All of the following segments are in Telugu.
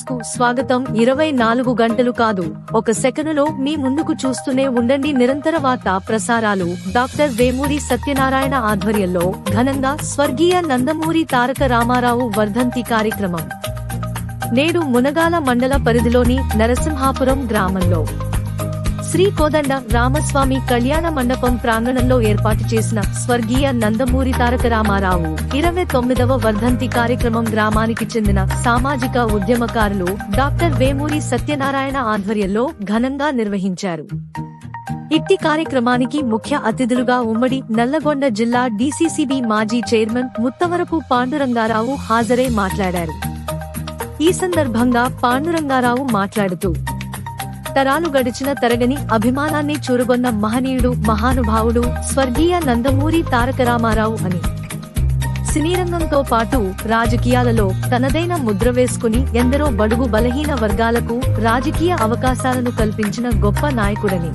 న్యూస్కు స్వాగతం. ఇరవై నాలుగు గంటలు కాదు. ఒక సెకనులో మీ ముందుకు చూస్తూనే ఉండండి నిరంతర వార్తా ప్రసారాలు. డాక్టర్ వేమూరి సత్యనారాయణ ఆధ్వర్యంలో ఘనంగా స్వర్గీయ నందమూరి తారక రామారావు వర్ధంతి కార్యక్రమం. నేడు మునగాల మండల పరిధిలోని నరసింహాపురం గ్రామంలో శ్రీ కోదండ రామస్వామి కళ్యాణ మండపం ప్రాంగణంలో ఏర్పాటు చేసిన స్వర్గీయ నందమూరి తారక రామారావు ఇరవై తొమ్మిదవ వర్ధంతి కార్యక్రమం గ్రామానికి చెందిన సామాజిక ఉద్యమకారులు డాక్టర్ వేమూరి సత్యనారాయణ ఆధ్వర్యంలో ఘనంగా నిర్వహించారు. ఇట్టి కార్యక్రమానికి ముఖ్య అతిథులుగా ఉమ్మడి నల్లగొండ జిల్లా డీసీసీబీ మాజీ చైర్మన్ ముత్తవరపు పాండురంగారావు హాజరై మాట్లాడారు. ఈ సందర్భంగా పాండురంగారావు మాట్లాడుతూ తరాలు గడిచిన తరగని అభిమానాన్ని చూరుగొన్న మహనీయుడు మహానుభావుడు స్వర్గీయ నందమూరి తారక రామారావు అని. సినీరంగంతో పాటు రాజకీయాలలో తనదైన ముద్ర వేసుకుని ఎందరో బడుగు బలహీన వర్గాలకు రాజకీయ అవకాశాలను కల్పించిన గొప్ప నాయకుడని.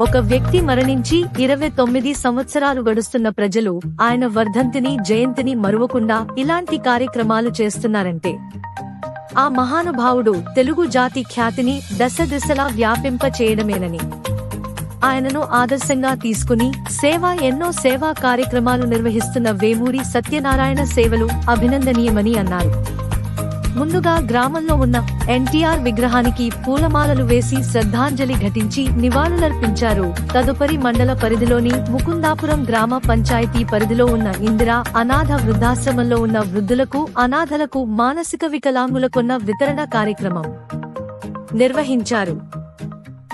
ఒక వ్యక్తి మరణించి ఇరవై తొమ్మిది సంవత్సరాలు గడుస్తున్న ప్రజలు ఆయన వర్ధంతిని జయంతిని మరువకుండా ఇలాంటి కార్యక్రమాలు చేస్తున్నారంటే ఆ మహానుభావుడు తెలుగు జాతి ఖ్యాతిని దశ దిశలా వ్యాపింప చేయడమేనని ఆయనను ఆదర్శంగా తీసుకుని సేవ ఎన్నో సేవా కార్యక్రమాలు నిర్వహిస్తున్న వేమూరి సత్యనారాయణ సేవలు అభినందనీయమని అన్నారు. ముందుగా గ్రామంలో ఉన్న ఎన్టీఆర్ విగ్రహానికి పూలమాలలు వేసి శ్రద్ధాంజలి ఘటించి నివాళులర్పించారు. తదుపరి మండల పరిధిలోని ముకుందాపురం గ్రామ పంచాయతీ పరిధిలో ఉన్న ఇందిరా అనాథ వృద్ధాశ్రమంలో ఉన్న వృద్ధులకు అనాథలకు మానసిక వికలాంగులకున్న వితరణ కార్యక్రమం నిర్వహించారు.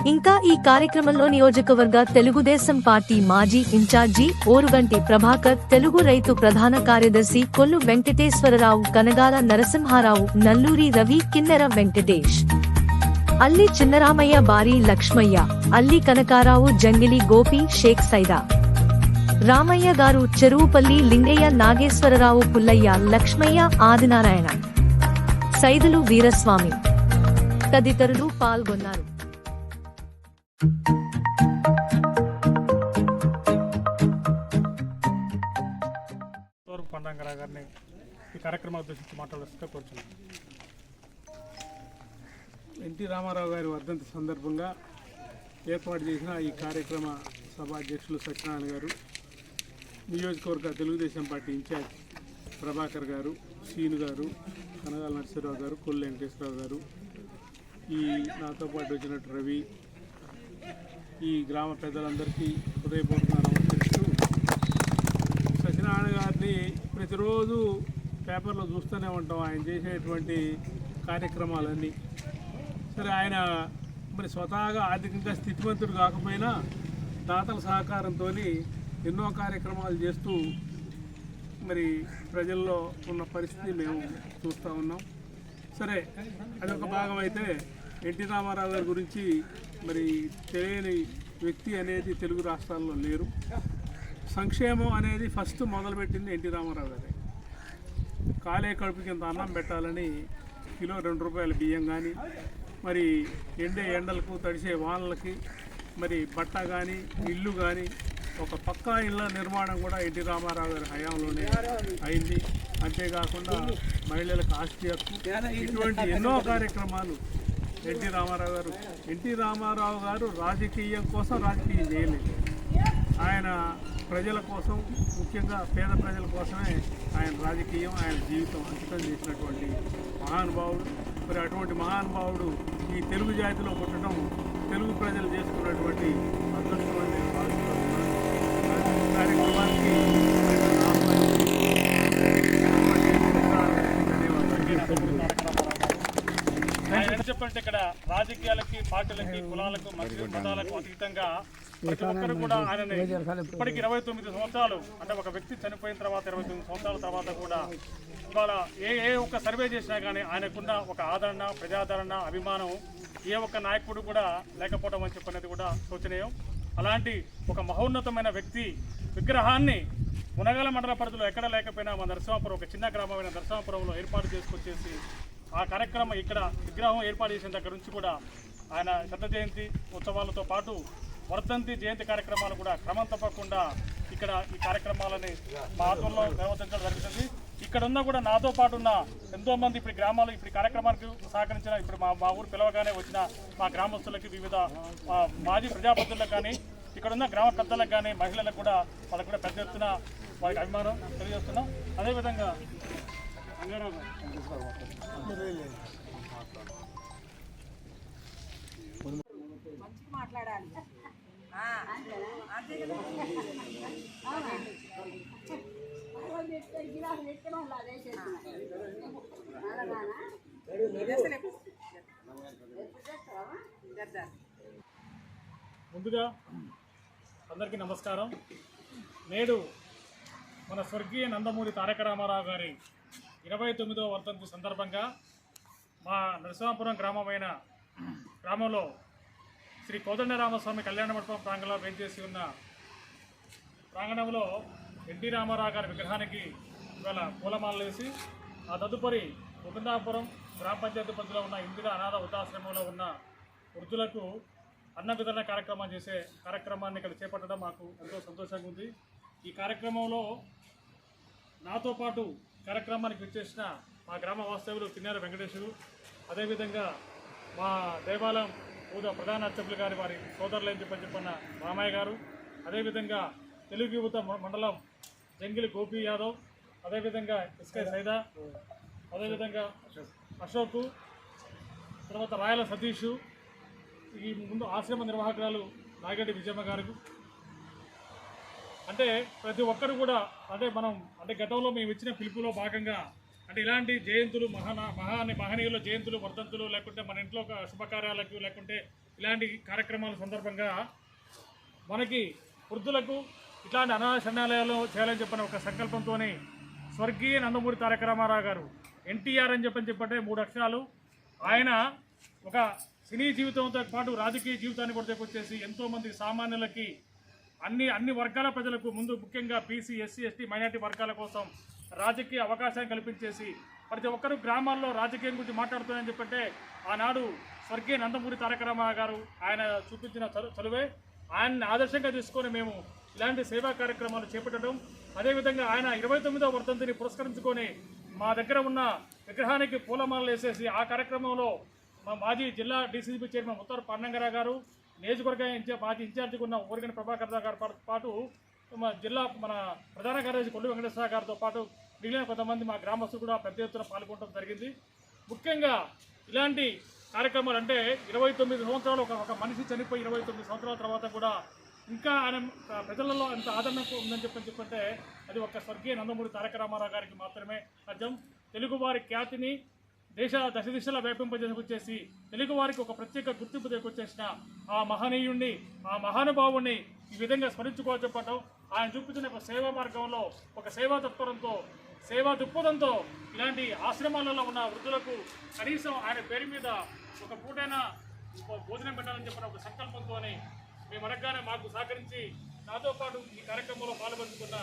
ఇంకా ఈ కార్యక్రమంలో నియోజకవర్గ తెలుగుదేశం పార్టీ మాజీ ఇన్ఛార్జి ఓరుగంటి ప్రభాకర్ తెలుగు రైతు ప్రధాన కార్యదర్శి కొల్లు వెంకటేశ్వరరావు కనగాల నరసింహారావు నల్లూరి రవి కిన్నెర వెంకటేష్. అల్లి చిన్నరామయ్య బారి లక్ష్మయ్య అల్లి కనకారావు జంగిలి గోపి షేక్ సైదా. రామయ్య గారు చెరువుపల్లి లింగయ్య నాగేశ్వరరావు పుల్లయ్య లక్ష్మయ్య ఆదినారాయణ. సైదులు వీరస్వామి. తదితరులు పాల్గొన్నారు. తూర్పు పండంగరావు గారిని ఈ కార్యక్రమం ఉద్దేశించి మాట్లాడాల్సిందిగా కోరుచున్నాను. ఎన్టీ రామారావు గారి వర్ధంతి సందర్భంగా ఏర్పాటు చేసిన ఈ కార్యక్రమ సభ అధ్యక్షులు సత్యనారాయణ గారు నియోజకవర్గ తెలుగుదేశం పార్టీ ఇన్ఛార్జ్ ప్రభాకర్ గారు సీను గారు కనగాల నరసింహరావు గారు కొల్లు వెంకటేశ్వరరావు గారు ఈ నాతో పాటు వచ్చినట్టు రవి ఈ గ్రామ పెద్దలందరికీ హృదయపూర్వకంగా నమస్కరిస్తూ సత్యనారాయణ గారిని ప్రతిరోజు పేపర్లో చూస్తూనే ఉంటాం. ఆయన చేసేటువంటి కార్యక్రమాలన్నీ. సరే ఆయన మరి స్వతహాగా ఆర్థికంగా స్థితివంతుడు కాకపోయినా దాతల సహకారంతో ఎన్నో కార్యక్రమాలు చేస్తూ మరి ప్రజల్లో ఉన్న పరిస్థితి మేము చూస్తూ ఉన్నాం. సరే అదొక భాగం అయితే ఎన్టీ రామారావు గారి గురించి మరి తెలియని వ్యక్తి అనేది తెలుగు రాష్ట్రాల్లో లేరు. సంక్షేమం అనేది ఫస్ట్ మొదలుపెట్టింది ఎన్టీ రామారావు గారే. కాలే కడుపు కింద అన్నం పెట్టాలని కిలో రెండు రూపాయల బియ్యం కానీ మరి ఎండే ఎండలకు తడిసే వానలకి మరి బట్ట కానీ ఇల్లు కానీ ఒక పక్కా ఇళ్ళ నిర్మాణం కూడా ఎన్టీ రామారావు గారి హయాంలోనే అయింది. అంతేకాకుండా మహిళలకు ఆస్తి హక్కు ఇటువంటి ఎన్నో కార్యక్రమాలు ఎన్టీ రామారావు గారు. ఎన్టీ రామారావు గారు రాజకీయం కోసం రాజకీయం చేయలేదు. ఆయన ప్రజల కోసం ముఖ్యంగా పేద ప్రజల కోసమే ఆయన రాజకీయం ఆయన జీవితం అంకితం చేసినటువంటి మహానుభావుడు. మరి అటువంటి మహానుభావుడు ఈ తెలుగు జాతిలో పుట్టడం తెలుగు ప్రజలు చేసుకున్నటువంటి అదృష్టం అని నేను భావిస్తున్నాను. కార్యక్రమానికి ధన్యవాదాలు ఆయన ఎంత చెప్పంటే ఇక్కడ రాజకీయాలకి పార్టీలకి కులాలకు మరియు మతాలకు అతీతంగా ప్రతి ఒక్కరు కూడా ఆయనని. ఇప్పటికి ఇరవై తొమ్మిది సంవత్సరాలు అంటే ఒక వ్యక్తి చనిపోయిన తర్వాత ఇరవై తొమ్మిది సంవత్సరాల తర్వాత కూడా ఇవాళ ఏ ఏ ఒక్క సర్వే చేసినా కానీ ఆయనకున్న ఒక ఆదరణ ప్రజాదరణ అభిమానం ఏ ఒక్క నాయకుడు కూడా లేకపోవడం అని చెప్పనేది కూడా శోచనీయం. అలాంటి ఒక మహోన్నతమైన వ్యక్తి విగ్రహాన్ని మునగల మండల పరిధిలో ఎక్కడ లేకపోయినా మన నరసింహాపురం ఒక చిన్న గ్రామమైన నరసింహాపురంలో ఏర్పాటు చేసుకొచ్చేసి ఆ కార్యక్రమం ఇక్కడ విగ్రహం ఏర్పాటు చేసిన దగ్గర నుంచి కూడా ఆయన శత జయంతి ఉత్సవాలతో పాటు వర్ధంతి జయంతి కార్యక్రమాలు కూడా క్రమం తప్పకుండా ఇక్కడ ఈ కార్యక్రమాలని మా ఆధ్వర్యంలో నిర్వర్తించడం జరుగుతుంది. ఇక్కడ ఉన్న కూడా నాతో పాటు ఉన్న ఎంతో మంది ఇప్పుడు గ్రామాలు ఇప్పుడు కార్యక్రమానికి సహకరించిన ఇప్పుడు మా మా ఊరు పిలవగానే వచ్చిన మా గ్రామస్తులకి వివిధ మాజీ ప్రజాప్రతినిధులకు కానీ ఇక్కడ ఉన్న గ్రామ పెద్దలకు కానీ మహిళలకు కూడా వాళ్ళకు కూడా పెద్ద ఎత్తున వారికి అభిమానం తెలియజేస్తున్నాం. అదేవిధంగా మంచిగా మాట్లాడాలి. ముందుగా అందరికీ నమస్కారం. నేడు మన స్వర్గీయ నందమూరి తారక రామారావు గారి ఇరవై తొమ్మిదవ వర్ధంతి సందర్భంగా మా నరసింహాపురం గ్రామమైన గ్రామంలో శ్రీ కోదండరామస్వామి కళ్యాణ మండపం ప్రాంగణంలో వేంచేసి ఉన్న ప్రాంగణంలో ఎన్టీ రామారావు గారి విగ్రహానికి ఇవాళ పూలమాలలు వేసి ఆ తదుపరి ముకుందాపురం గ్రామ పంచాయతీ పరిధిలో ఉన్న ఇందిరా అనాథ వృద్ధాశ్రమంలో ఉన్న వృద్ధులకు అన్న వితరణ కార్యక్రమం చేసే కార్యక్రమాన్ని ఇక్కడ చేపట్టడం మాకు ఎంతో సంతోషంగా ఉంది. ఈ కార్యక్రమంలో నాతో పాటు కార్యక్రమానికి విచ్చేసిన మా గ్రామ వాస్తవ్యులు తిన్నారు వెంకటేశ్వరు అదేవిధంగా మా దేవాలయం పూజ ప్రధాన అర్చకులు గారి వారి సోదరులు అని చెప్పని చెప్పన్న రామయ్య గారు. అదేవిధంగా తెలుగు యువత మండలం జంగిలి గోపి యాదవ్. అదేవిధంగా ఎస్కే సైదా. అదేవిధంగా అశోక్. తర్వాత రాయల సతీషు. ఈ ముందు ఆశ్రమ నిర్వాహకురాలు నాగడ్డి విజయమ్మ గారు. అంటే ప్రతి ఒక్కరు కూడా అంటే మనం అంటే గతంలో మేము ఇచ్చిన పిలుపులో భాగంగా అంటే ఇలాంటి జయంతులు మహానా మహా మహనీయుల జయంతులు వర్ధంతులు లేకుంటే మన ఇంట్లో ఒక శుభకార్యాలకు లేకుంటే ఇలాంటి కార్యక్రమాల సందర్భంగా మనకి వృద్ధులకు ఇట్లాంటి అనాథ చేయాలని చెప్పిన ఒక సంకల్పంతో స్వర్గీయ నందమూరి తారక రామారావు గారు ఎన్టీఆర్ అని చెప్పని చెప్పంటే మూడు అక్షరాలు. ఆయన ఒక సినీ జీవితంతో పాటు రాజకీయ జీవితాన్ని కూడా తీసుకొచ్చేసి ఎంతోమంది సామాన్యులకి అన్ని అన్ని వర్గాల ప్రజలకు ముందు ముఖ్యంగా బీసీ ఎస్సీ ఎస్టీ మైనార్టీ వర్గాల కోసం రాజకీయ అవకాశాన్ని కల్పించేసి ప్రతి ఒక్కరు గ్రామాల్లో రాజకీయం గురించి మాట్లాడుతున్నాయని చెప్పంటే ఆనాడు స్వర్గీయ నందమూరి తారక రామారావు గారు ఆయన చూపించిన చలువే. ఆయన్ని ఆదర్శంగా తీసుకొని మేము ఇలాంటి సేవా కార్యక్రమాలు చేపట్టడం. అదేవిధంగా ఆయన ఇరవై తొమ్మిదవ వర్ధంతిని పురస్కరించుకొని మా దగ్గర ఉన్న విగ్రహానికి పూలమాలలు వేసేసి ఆ కార్యక్రమంలో మా మాజీ జిల్లా డీసీసీబీ చైర్మన్ ఉత్తర పన్నంగర గారు నియోజకవర్గ ఇన్ఛార్జ్ మాజీ ఇన్ఛార్జిగా ఉన్న ఊరికని ప్రభాకర్ రావు గారి పాటు మా జిల్లా మన ప్రధాన కార్యదర్శి కొల్లు వెంకటేశ్వర గారితో పాటు మిగిలిన కొంతమంది మా గ్రామస్తులు కూడా పెద్ద ఎత్తున పాల్గొనడం జరిగింది. ముఖ్యంగా ఇలాంటి కార్యక్రమాలు అంటే ఇరవై తొమ్మిది సంవత్సరాలు ఒక ఒక మనిషి చనిపోయి ఇరవై తొమ్మిది సంవత్సరాల తర్వాత కూడా ఇంకా ఆయన ప్రజలలో అంత ఆదరణ ఉందని చెప్పని చెప్పంటే అది ఒక స్వర్గీయ నందమూరి తారక రామారావు గారికి మాత్రమే సాధ్యం. తెలుగువారి ఖ్యాతిని దేశ దశ దిశల వ్యాపింపజేసుకొచ్చేసి తెలుగు వారికి ఒక ప్రత్యేక గుర్తింపు తీసుకొచ్చేసిన ఆ మహనీయుణ్ణి ఆ మహానుభావుణ్ణి ఈ విధంగా స్మరించుకోవాలి చెప్పటం ఆయన చూపించిన ఒక సేవా మార్గంలో ఒక సేవా తత్పరంతో సేవా దృక్పథంతో ఇలాంటి ఆశ్రమాలలో ఉన్న వృద్ధులకు కనీసం ఆయన పేరు మీద ఒక పూటైనా భోజనం పెట్టాలని చెప్పిన ఒక సంకల్పంతోనే మేము అడగగానే మాకు సహకరించి నాతో పాటు ఈ కార్యక్రమంలో పాల్పంచుకున్న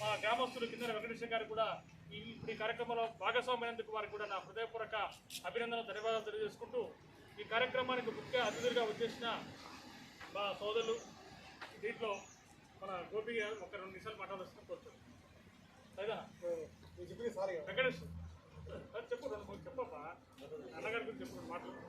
మా గ్రామస్తులు కింద వెంకటేశ్వర గారు కూడా ఈ ఇప్పుడు ఈ కార్యక్రమంలో భాగస్వామైనందుకు వారికి కూడా నా హృదయపూర్వక అభినందనలు ధన్యవాదాలు తెలియజేసుకుంటూ ఈ కార్యక్రమానికి ముఖ్య అతిథులుగా వచ్చేసిన మా సోదరులు దీంట్లో మన గోపి గారు ఒక రెండు నిమిషాలు మాట్లాడాల్సిన కోరుతున్నాను సరేనా? వెంకటేష్ చెప్పు రెండు మూడు అన్నగారి గురించి చెప్పు మాట్లాడు